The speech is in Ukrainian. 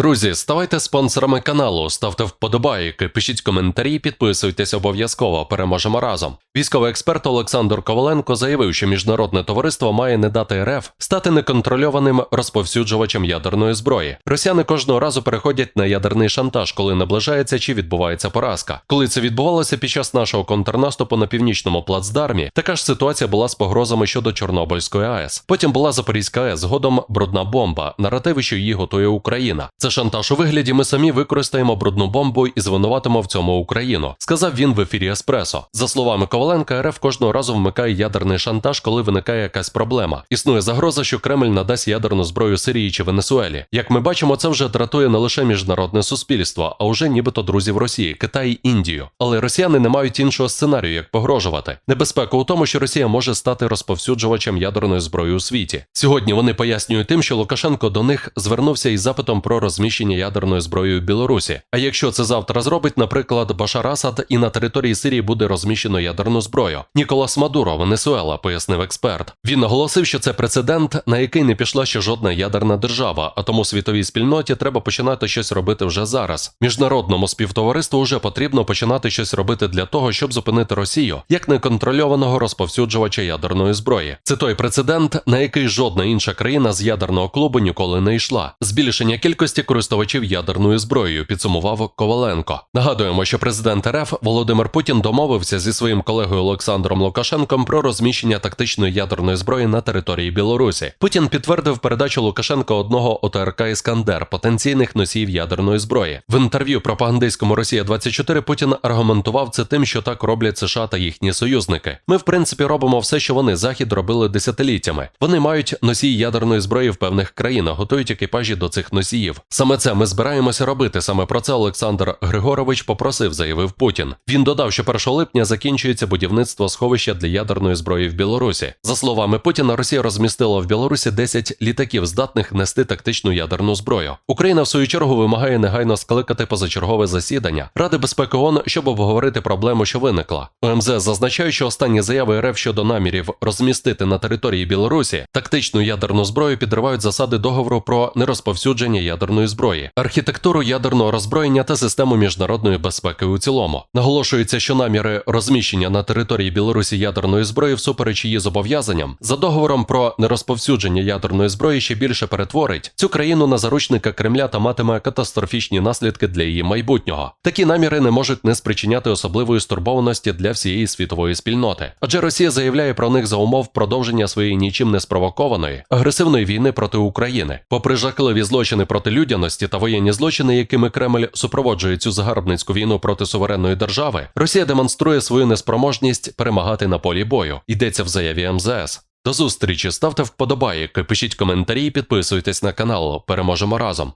Друзі, ставайте спонсорами каналу, ставте вподобайки, пишіть коментарі, підписуйтесь обов'язково. Переможемо разом. Військовий експерт Олександр Коваленко заявив, що міжнародне товариство має не дати РФ стати неконтрольованим розповсюджувачем ядерної зброї. Росіяни кожного разу переходять на ядерний шантаж, коли наближається чи відбувається поразка. Коли це відбувалося під час нашого контрнаступу на північному плацдармі, така ж ситуація була з погрозами щодо Чорнобильської АЕС. Потім була Запорізька АЕС, згодом брудна бомба, наративи, що її готує Україна. Це шантаж у вигляді. Ми самі використаємо брудну бомбу і звинуватимо в цьому Україну, сказав він в ефірі Еспресо. За словами Коваленка, РФ кожного разу вмикає ядерний шантаж, коли виникає якась проблема. Існує загроза, що Кремль надасть ядерну зброю Сирії чи Венесуелі. Як ми бачимо, це вже дратує не лише міжнародне суспільство, а уже нібито друзів Росії, Китай і Індію. Але росіяни не мають іншого сценарію, як погрожувати. Небезпека у тому, що Росія може стати розповсюджувачем ядерної зброї у світі. Сьогодні вони пояснюють тим, що Лукашенко до них звернувся із запитом про розміщення ядерної зброї у Білорусі. А якщо це завтра зробить, наприклад, Башар Асад, і на території Сирії буде розміщено ядерну зброю. Ніколас Мадуро, Венесуела, пояснив експерт. Він наголосив, що це прецедент, на який не пішла ще жодна ядерна держава, а тому світовій спільноті треба починати щось робити вже зараз. Міжнародному співтовариству вже потрібно починати щось робити для того, щоб зупинити Росію як неконтрольованого розповсюджувача ядерної зброї. Це той прецедент, на який жодна інша країна з ядерного клубу ніколи не йшла. Збільшення кількості користувачів ядерною зброєю, підсумував Коваленко. Нагадуємо, що президент РФ Володимир Путін домовився зі своїм колегою Олександром Лукашенком про розміщення тактичної ядерної зброї на території Білорусі. Путін підтвердив передачу Лукашенка одного ОТРК Іскандер потенційних носіїв ядерної зброї. В інтерв'ю пропагандистському Росія 24 Путін аргументував це тим, що так роблять США та їхні союзники. Ми, в принципі, робимо все, що вони захід робили десятиліттями. Вони мають носії ядерної зброї в певних країнах, готують екіпажі до цих носіїв. Саме це ми збираємося робити. Саме про це Олександр Григорович попросив, заявив Путін. Він додав, що 1 липня закінчується будівництво сховища для ядерної зброї в Білорусі. За словами Путіна, Росія розмістила в Білорусі 10 літаків, здатних нести тактичну ядерну зброю. Україна в свою чергу вимагає негайно скликати позачергове засідання Ради безпеки ООН, щоб обговорити проблему, що виникла. ОМЗ зазначає, що останні заяви РФ щодо намірів розмістити на території Білорусі тактичну ядерну зброю підривають засади договору про нерозповсюдження ядерної зброї, архітектуру ядерного роззброєння та систему міжнародної безпеки у цілому. Наголошується, що наміри розміщення на території Білорусі ядерної зброї всупереч її зобов'язанням за договором про нерозповсюдження ядерної зброї ще більше перетворить цю країну на заручника Кремля та матиме катастрофічні наслідки для її майбутнього. Такі наміри не можуть не спричиняти особливої стурбованості для всієї світової спільноти, адже Росія заявляє про них за умов продовження своєї нічим не спровокованої агресивної війни проти України, попри жахливі злочини проти людяності та воєнні злочини, якими Кремль супроводжує цю загарбницьку війну проти суверенної держави, Росія демонструє свою неспроможність перемагати на полі бою. Йдеться в заяві МЗС. До зустрічі, ставте вподобайки, пишіть коментарі, і підписуйтесь на канал. Переможемо разом.